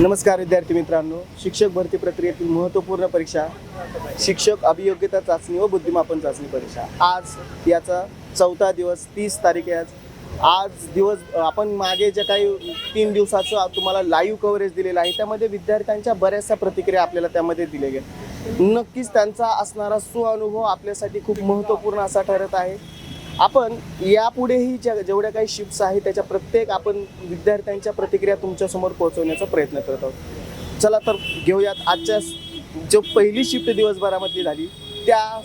नमस्कार विद्यार्थी मित्रांनो. शिक्षक भरती प्रक्रियेतील महत्त्वपूर्ण परीक्षा शिक्षक अभियोग्यता चाचणी व बुद्धिमापन चाचणी परीक्षा. आज याचा चौथा दिवस तीस तारीख आहे आज. आज दिवस आपण मागे ज्या काही तीन दिवसाचं तुम्हाला लाईव्ह कव्हरेज दिलेलं आहे त्यामध्ये विद्यार्थ्यांच्या बऱ्याचशा प्रतिक्रिया आपल्याला त्यामध्ये दिल्या गेल्या. नक्कीच त्यांचा असणारा सुअनुभव आपल्यासाठी खूप महत्त्वपूर्ण असा ठरत आहे. आपण यापुढेही ज्या जेवढ्या काही शिफ्ट्स आहेत त्याच्या प्रत्येक आपण विद्यार्थ्यांच्या प्रतिक्रिया तुमच्यासमोर पोहोचवण्याचा प्रयत्न करत आहोत. चला तर घेऊयात आजच्या जो पहिली शिफ्ट दिवसभरामधली झाली त्या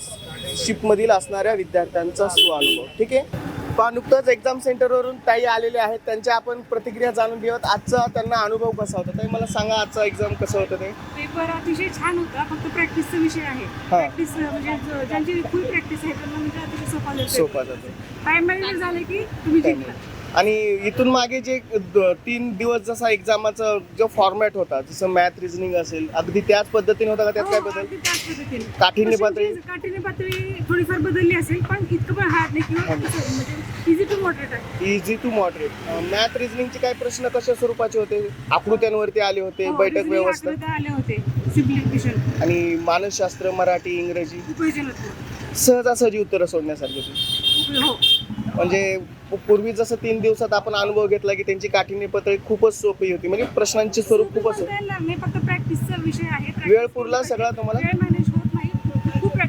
शिफ्टमधील असणाऱ्या विद्यार्थ्यांचा स्वानुभव. ठीक आहे? पहा नुकतंच एक्झाम सेंटरवरून ताई आलेले आहेत. त्यांच्या आपण प्रतिक्रिया जाणून घेऊयात. आजचा त्यांना अनुभव कसा होता? ताई मला सांगा आजचा एक्झाम कसं होतं ते. पेपर अतिशय छान होता. फक्त प्रॅक्टिसचा विषय आहे. प्रॅक्टिस म्हणजे ज- ज्यांची फुल प्रॅक्टिस आहे त्यांना म्हणजे अतिशय सोपा जातो. सोपा जातो. मॅनेजमेंट झाले की तुम्ही जिंकला. आणि इथून मागे जे द- तीन दिवस जसा एक्झामाचा जो फॉर्मॅट होता जसं मॅथ रिझनिंग असेल अगदी त्याच पद्धतीने होता का? त्यात काय हो, बदल? अगदी त्याच पद्धतीने. काठीण्य तशी पातळी? म्हणजे काठीण्य पातळी थोडीफार बदलली असेल पण इतकं पण हार्ड नाही किंवा इझी टू मॉडरेट आहे. इझी टू मॉडरेट मॅथ रिझनिंगचे काही प्रश्न कशा स्वरूपाचे होते? आकृत्यांवरती आले होते हो, बैठक व्यवस्था. आकृत्या आले होते सिम्प्लिफिकेशन आणि मानसशास्त्र मराठी इंग्रजी? सहजासहजी उत्तरं सोडण्यासारखी. होती हो. म्हणजे पूर्वी जसं तीन दिवसात आपण अनुभव घेतला की त्यांची काठीण्य पातळी खूपच सोपी होती. म्हणजे प्रश्नांचे स्वरूप खूपच फक्त प्रॅक्टिसचा विषय आहे. वेळ पुरला सगळा तुम्हाला?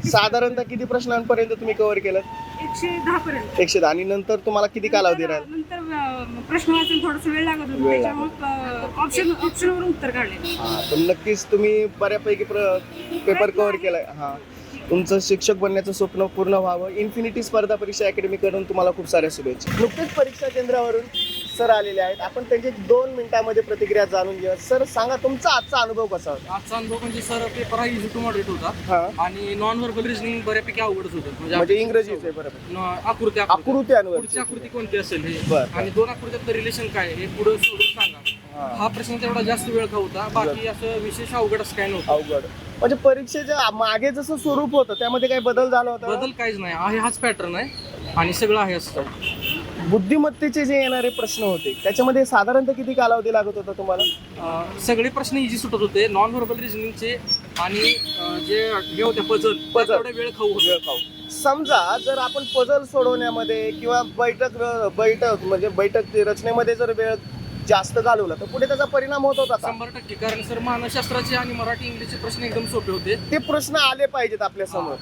साधारणतः किती प्रश्नांपर्यंत तुम्ही कव्हर केलं? एकशे दहा पर्यंत. एकशे दहा. आणि नंतर तुम्हाला किती कालावधी राहील? नंतर प्रश्न वाचायला थोडासा वेळ लागत होता. त्याच्यामुळे ऑप्शन उत्तर काढले. हा, पण नक्कीच तुम्ही बऱ्यापैकी पेपर कव्हर केलाय. हा. तुमचं शिक्षक बनण्याचं स्वप्न पूर्ण व्हावं. इन्फिनिटी स्पर्धा परीक्षा अकॅडमी कडून तुम्हाला खूप साऱ्या शुभेच्छा. नुकतेच परीक्षा केंद्रावरून सर आलेले आहेत. आपण त्यांची दोन मिनिटांमध्ये प्रतिक्रिया जाणून घेऊया. सर सांगा तुमचा आजचा अनुभव कसा होता? आजचा अनुभव म्हणजे सर पेपर हा इझी टू मॉडरेट होता. हा. आणि नॉन व्हर्बल रिजनिंग बऱ्यापैकी अवघडच होतं. म्हणजे इंग्रजीच आहे बरोबर. न- आकृती आकृती. आकृत्यांवर पुढची आकृती कोणती असेल हे? बरं. आणि दोन आकृत्यातलं रिलेशन काय आहे हे पुढे सोडून सांगा. हा प्रश्न तेवढा जास्त वेळ का होता? बाकी असं विशेष अवघड असं काय नव्हतं अवघड. म्हणजे परीक्षेच्या मागे जसं स्वरूप होतं त्यामध्ये काही बदल झाला होता? बदल काहीच नाही. आहे हाच पॅटर्न आहे आणि सगळं आहे असं. बुद्धिमत्तेचे जे येणारे प्रश्न होते त्याच्यामध्ये साधारणतः किती कालावधी लागत होता तुम्हाला? अं, सगळे प्रश्न इझी सुटत होते. नॉन व्हर्बल रिजनिंगचे आणि अं, जे हे होते पझल Puzzle. तेवढे वेळ खाऊ. होते वेळ खाऊ. समजा जर आपण पझल सोडवण्यामध्ये किंवा बैठक बैठक म्हणजे बैठक रचनेमध्ये जर वेळ जास्त घालवला तर पुढे त्याचा परिणाम होत होता का? शंभर टक्के. कारण सर मानसशास्त्राचे आणि मराठी इंग्लिशचे प्रश्न एकदम सोपे होते. ते प्रश्न आले पाहिजेत आपल्यासमोर.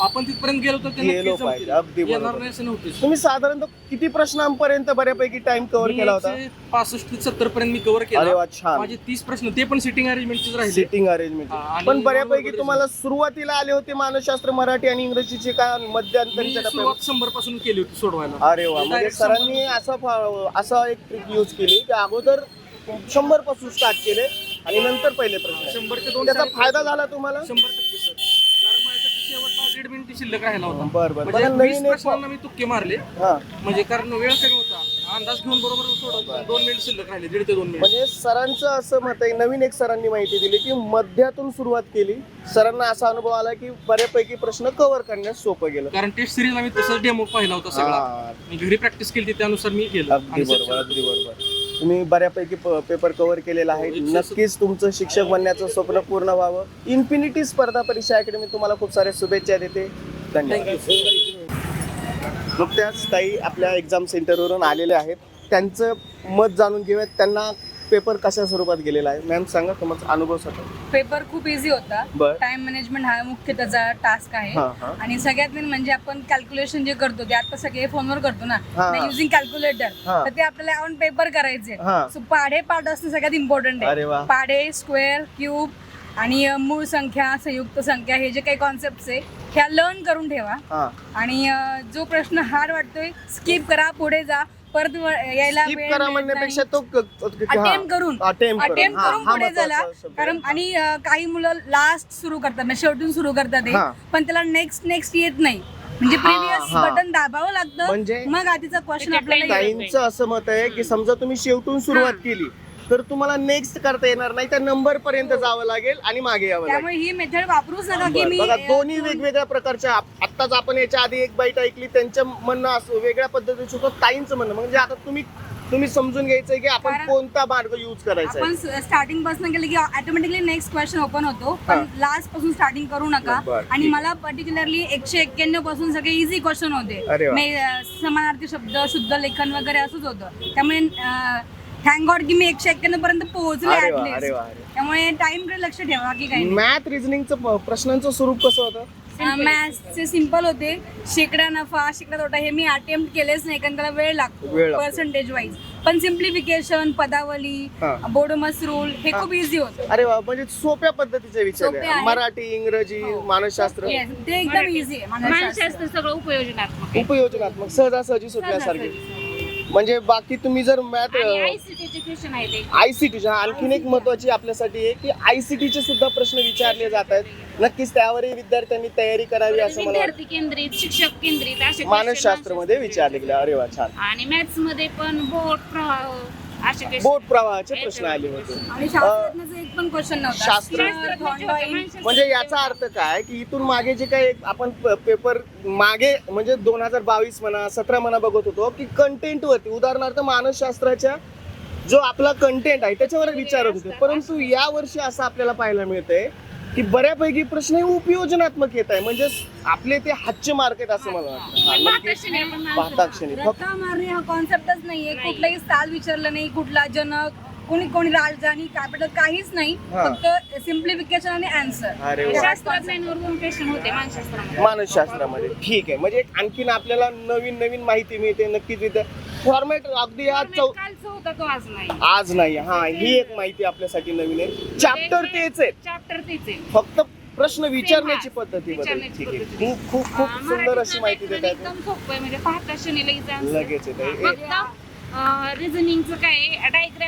आपण तिथपर्यंत गेलो तर गेलो पाहिजे. अगदी बरोबर. येणार नाही असं नव्हतेच तुम्ही साधारणतः किती प्रश्नांपर्यंत बऱ्यापैकी टाइम कव्हर केला होता? पासष्ट ते सत्तर पर्यंत मी कव्हर अरे केला वा छान. माझे तीस प्रश्न ते पण सिटिंग अरेंजमेंटचेच राहिले. सिटिंग अरेंजमेंट हा, आणि पण बऱ्यापैकी तुम्हाला सुरुवातीला आले होते मानसशास्त्र मराठी आणि इंग्रजीचे काय मी मध्यंतरीच्या टप्प्यावर सुरुवात शंभरपासून केली होती सोडवायला. अरे वा म्हणजे Direct सरांनी असं फा- असं एक ट्रिक यूज केली की अगोदर शंभरपासून स्टार्ट केले आणि नंतर पहिले प्रश्न. शंभर ते दोन त्याचा फायदा झाला तुम्हाला? शंभर टक्के सर कारण माझ्यासाठी शेवटचा दीड मिनिट शिल्लक राहिला होता. बर बर. म्हणजे बघा वीस नवीन एक प्रश्नांना मी तुक्के मारले. हा. म्हणजे कारण वेळ कमी होता. अंदाज घेऊन बरोबर सोडवतो दोन मिनिट शिल्लक राहिले दीड ते दोन मिनिट. म्हणजे सरांचं असं मत आहे नवीन एक सरांनी माहिती दिली की मध्यातून सुरुवात केली. सरांना असा अनुभव आला की बऱ्यापैकी प्रश्न कव्हर करण्यास सोपं गेलं. कारण टेस्ट सिरीजला मी तसंच डेमो पाहिला होता सगळा. हा, मी घरी प्रॅक्टिस केली त्यानुसार मी केलं. अगदी आणि बरोबर अगदी बरोबर. तुम्ही बऱ्यापैकी पेपर कव्हर केलेला आहे. हो, नक्कीच तुमचं शिक्षक बनण्याचं स्वप्न पूर्ण व्हावं. इन्फिनिटी स्पर्धा परीक्षा अकॅडमी तुम्हाला खूप साऱ्या शुभेच्छा देते. धन्यवाद. नुकत्याच ताई आपल्या एक्झाम सेंटरवरून आलेले आहेत. त्यांचं मत जाणून घेऊयात. त्यांना पेपर कशा स्वरूपात गेलेला आहे? मॅम सांगा तुमचा अनुभव सांगा पेपर खूप इझी होता. बर. टाइम मॅनेजमेंट हा मुख्य त्याचा टास्क आहे. हा हा. आणि सगळ्यात मेन म्हणजे आपण कॅल्क्युलेशन जे करतो ते आता सगळे फोनवर करतो ना हा. युझिंग कॅल्क्युलेटर हा. तर ते आपल्याला ऑन पेपर करायचे. हा. So, पाढे पाठ असणं सगळ्यात इम्पॉर्टंट अरे आहे पाढे स्क्वेअर क्यूब आणि अ, मूळ संख्या संयुक्त संख्या हे जे काही कॉन्सेप्ट आहे ह्या लर्न करून ठेवा. हा. आणि अ, जो प्रश्न हार्ड वाटतोय स्किप करा पुढे जा. परत व- यायला Skip वेळ करा मिळत म्हणण्यापेक्षा नाही. तो क- क- हा. अटेम्प्ट करून Attempt करून. अटेम्प्ट हा, करून हा पुढे महत्त्वाचा झाला शब्द आहे. कारण आणि अ, काही मुलं लास्ट सुरू करतात म्हणजे शेवटून सुरू करतात ते हा. पण त्याला नेक्स्ट नेक्स्ट येत नाही म्हणजे हा, प्रिव्हियस हा. बटन दाबावं लागतं म्हणजे मग आधीचा क्वेश्चन आपल्याला येत. ताईंचं असं मत आहे की समजा तुम्ही शेवटून सुरुवात केली तर तुम्हाला नेक्स्ट करता येणार नाही. त्या नंबर पर्यंत जावं लागेल आणि मागे यावं लागेल. त्यामुळे ही मेथड वापरूच नका की मी बघा दोन्ही दोन- वेगवेगळ्या प्रकारच्या आप- आत्ताच आपण याच्या आधी एक बाईट ऐकली त्यांचं म्हणणं असं वेगळ्या पद्धतीचं होतं ताईंचं म्हणणं. म्हणजे आता तुम्ही तुम्ही समजून घ्यायचंय की आपण कारण- कोणता मार्ग युज करायचा आहे. आपण स्टार्टिंगपासून गेले की ऑटोमॅटिकली नेक्स्ट क्वेश्चन ओपन होतो. पण लास्टपासून स्टार्टिंग करू नका. बरं, आणि ठीक. मला पर्टिक्युलरली एकशे एक्क्याण्णवपासून सगळे इझी क्वेश्चन होते. अरे वा. मे- अं, समानार्थी शब्द शुद्ध लेखन वगैरे असंच होतं. त्यामुळे थँक गॉड की मी एकशे एक्क्याण्णव पर्यंत पोहोचले अरे वा, at अरे least. वा, अरे त्यामुळे टाइमकडे लक्ष ठेवा बाकी काही नाही. मॅथ रिझनिंगचं प्रश्नांचं स्वरूप कसं होतं? मॅथ्सचे सिंपल होते. शेकडा नफा शेकडा तोटा हे मी अटेम्प्ट केलेच नाही कारण त्याला वेळ लागतो वेळ लागतो. पर्सेंटेज वाईज पण सिम्प्लिफिकेशन पदावली हा. बोडोमस रूल हे खूप इझी होतं. अरे वा म्हणजे सोप्या पद्धतीचे विचार सोपे आहे. आहेत. मराठी इंग्रजी मानसशास्त्र. Yes, ते एकदम इझी आहे मानसशास्त्र. मानसशास्त्र. सगळं उपयोजनात्मक उपयोजनात्मक सहजासहजी सुटण्यासारखे. म्हणजे बाकी तुम्ही जर मॅथ. आयसीटीच्या आणखीन एक महत्वाची आपल्यासाठी आहे की आयसीटीचे सुद्धा प्रश्न विचारले जात आहेत. नक्कीच त्यावरही विद्यार्थ्यांनी तयारी करावी असं मला विद्यार्थी केंद्रित शिक्षक केंद्रित असे मानसशास्त्रमध्ये विचारले गेले. अरे वा छान. आणि मॅथ्समध्ये पण बोट प्रवाह असे. बोट प्रवाहाचे प्रश्न आले होते. एक पण क्वेश्चन नव्हता. शास्त्र- Skinner, Thorndike, मानसशास्त्र- म्हणजे याचा अर्थ काय की इथून मागे जे काही आपण पेपर मागे म्हणजे दोन हजार बावीस म्हणा सतरा म्हणा बघत होतो की कंटेंट वरती उदाहरणार्थ मानसशास्त्राच्या जो आपला कंटेंट आहे त्याच्यावर विचारत होते. परंतु या वर्षी असं आपल्याला पाहायला मिळतंय की बऱ्यापैकी प्रश्न हे उपयोजनात्मक येत आहे. म्हणजे आपले ते हातचे मार्क आहेत असं मला वाटतं. हा. पाहताक्षणी हा कॉन्सेप्टच नाहीये. कुठलाही साल विचारलं नाही कुठला जनक कोणी कोणी राजधानी कॅपिटल काहीच नाही हा. फक्त सिम्प्लिफिकेशन आणि आन्सर अरे वा. शास्त्रज्ञांवर दोन क्वेश्चन होते मानसशास्त्रामध्ये? मानसशास्त्रामध्ये. ठीक आहे. म्हणजे एक आणखीन आपल्याला नवीन नवीन माहिती मिळते. नक्कीच विद्या फॉर्मॅट अगदी हा चौ कालचा होता तो आज नाही. आज नाही. हा ही एक माहिती आपल्यासाठी नवीन आहे. चॅप्टर तेच आहे. चॅप्टर तेच आहे. फक्त प्रश्न विचारण्याची हा, पद्धती बदल. विचारण्याची ठीक आहे. पद्धती. खूप खूप खूप अं, सुंदर मराठीत अशी माहिती देत एकदम सोपं आहे. म्हणजे पाहता इथं लगेच येत. फक्त रिझनिंगचं काय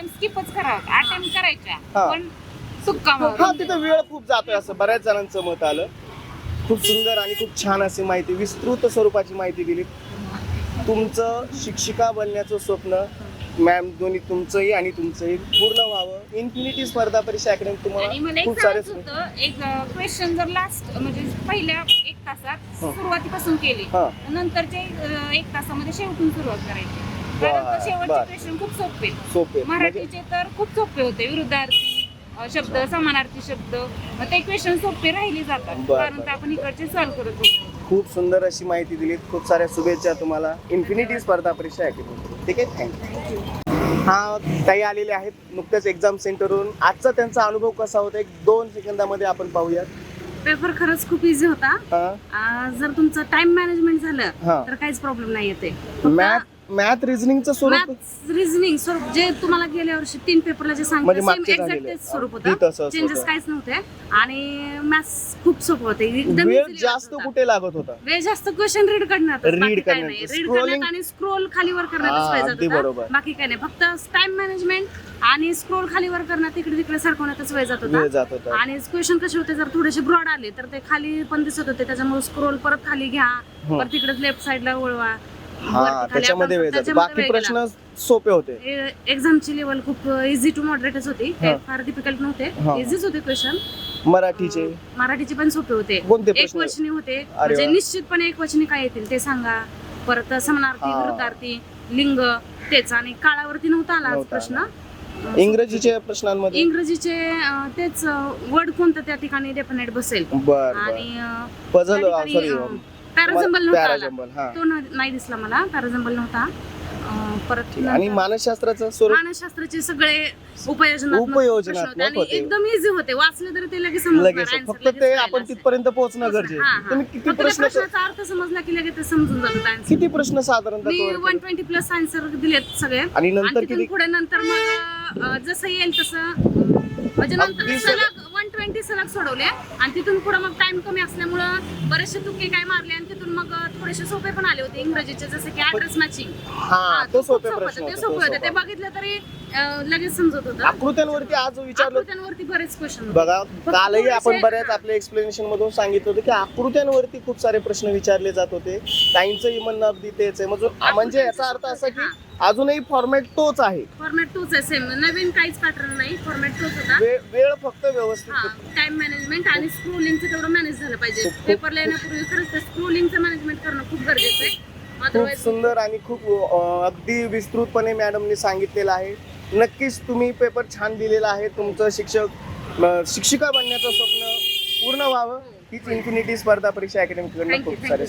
डायग्राम स्किपच करावं. अटेम्प्ट करायच्या. हा. पण सुक्का हा तिथं वेळ खूप जातोय असं. बऱ्याच जणांचं मत आलं. खूप सुंदर आणि खूप छान अशी माहिती विस्तृत स्वरूपाची माहिती दिली. तुमचं शिक्षिका बनण्याचं स्वप्न मॅम दोन्ही तुमचंही आणि तुमचंही पूर्ण व्हावं. इन्फिनिटी स्पर्धा परीक्षा अकॅडमी आणि तुम्हाला एक खूप सारे सांगायचं होतं एक क्वेश्चन जर लास्ट म्हणजे पहिल्या एक तासात सुरुवातीपासून केली. हा. नंतरच्या अं, एक तासामध्ये शेवटून सुरुवात करायची. कारण का शेवटचे खूप सोपे. सोपे म्हणजे मराठीचे तर खूप सोपे होते. विरुद्धार्थी अं, शब्द समानार्थी शब्द. मग ते क्वेश्चन सोपे राहिले जातात. बर, कारण बर. ते आपण इकडचे सॉल्व्ह करत होतो. खूप सुंदर अशी माहिती दिली खूप साऱ्या शुभेच्छा तुम्हाला. इन्फिनिटी स्पर्धा परीक्षा अकॅडमी ठीक आहे? थँक्यू हा ताई आलेले आहेत नुकत्याच एक्झाम सेंटरवरून आजचा त्यांचा अनुभव कसा होता? एक दोन सेकंदामध्ये आपण पाहूयात. पेपर खरंच खूप इझी होता. हा. आ, जर तुमचं टाइम मॅनेजमेंट झालं हा. तर काहीच प्रॉब्लेम नाही येते. मॅथ मॅथ रिझनिंगचं स्वरूप रिझनिंग स्वरूप जे तुम्हाला गेल्या वर्षी तीन पेपरला जे म्हणजे सांगितलं सेम मागचे एक्झॅक्ट झालेले. तेच स्वरूप ती होतं तसंच चेंजेस होतं. काहीच नव्हते. आणि मॅथ्स खूप सोपं होते. एकदम वेळ easily जास्त होता. कुठे लागत होता? वेळ जास्त क्वेश्चन रीड करण्यात Read करण्यात. रीड Scrolling- करण्यात आणि स्क्रोल खाली वर हा, करण्यातच वेळ अगदी जात बरोबर. होता बाकी काय नाही. फक्त टाइम मॅनेजमेंट आणि स्क्रोल खाली वर करण्यात इकडे तिकडे सरकवण्यातच वेळ जात वेळ होता जात होता. आणि क्वेश्चन कसे होते? जर थोडेसे ब्रॉड आले तर ते खाली पण दिसत होते. त्याच्यामुळे स्क्रोल परत खाली घ्या. परत तिकडे लेफ्ट साईडला वळवा. हा त्याच्यामध्ये वेळ जातो. बाकी. प्रश्न सोपे होते. एक्झामची लेवल खूप इझी टू मॉडरेटच होती. हा. काही फार डिफिकल्ट हा. नव्हते इझीच होते क्वेश्चन मराठीचे. मराठीचे पण सोपे होते. कोणते एक प्रश्न? वचनी होते. म्हणजे वा. निश्चितपणे एक वचनी काय येतील ते सांगा. परत समानार्थी हा. विरुद्धार्थी लिंग तेच. आणि काळावरती नव्हता आला आज नव्हता प्रश्न. इंग्रजीच्या प्रश्नांमध्ये? इंग्रजीचे अं, तेच वर्ड कोणतं त्या ठिकाणी डेफिनेट बसेल. बर बर. आणि पझल सॉरी पॅराजंबल नव्हता आला पॅराजंबल हा तो न- नाही दिसला मला पॅराजंबल नव्हता अं, परत ठीक. आणि नंतर- मानसशास्त्राचं स्वरूप मानसशास्त्राचे सगळे उपयोजनात्मक आणि होते. एकदम इझी होते वाचले तरी ते लगेच समजणार लगेच answer फक्त लगेच ते कळायला आपण असेल. तिथपर्यंत पोहोचणं हा, गरजेचं हा. तुम्ही किती फक्त त्या प्रश्न प्रश्नाचा अर्थ समजला की लगेच ते समजून जातात answer. किती प्रश्न साधारणतः मी cover वन केले? ट्वेंटी प्लस आन्सर दिलेत सगळे आणि आणि नंतर तिथून किती पुढे नंतर मग अं, जसं येईल तसं अं, म्हणजे नंतर अगदी सलग वन ट्वेंटी सलग सोडवले. आणि तिथून पुढे मग टाइम कमी असल्यामुळं बरेचसे तुके काय मारले आणि तिथून मग थोडेसे सोपे पण आले होते इंग्रजीचे जसे की ऍड्रेस मॅचिंग हा तो सोपे प्रश्न ते होता, सोपे तो होते. ते सोपा. बघितलं तरी अं, लगेच समजत होतं. आकृत्यांवरती आज विचारलं आकृत्यांवरती बरेच क्वेश्चन बघा कालही आपण बऱ्याच आपल्या एक्सप्लेनेशन मधून सांगितलं होतं की आकृत्यांवरती खूप सारे प्रश्न विचारले जात होते. ताईंचंही म्हणणं अगदी तेच आहे. म्हणजे- म्हणजे याचा अर्थ असा की अजूनही फॉर्मॅट तोच आहे. फॉर्मॅट तोच आहे सेम नवीन काहीच पॅटर्न नाही फॉर्मॅट तोच होता. वेळ फक्त व्यवस्थित टाइम मॅनेजमेंट आणि स्क्रोलिंगचं तेवढं मॅनेज झालं पाहिजे. पेपर लिहिण्यापूर्वी खरंच ते स्क्रोलिंगचं मॅनेजमेंट करणं खूप गरजेचं आहे. खूप सुंदर आणि खूप अगदी विस्तृतपणे मॅडमने सांगितलेलं आहे. नक्कीच तुम्ही पेपर छान दिलेला आहे. तुमचं शिक्षक शिक्षिका बनण्याचं स्वप्न पूर्ण व्हावं. हीच इन्फिनिटी स्पर्धा परीक्षा अकॅडमीकडून खूप सारे.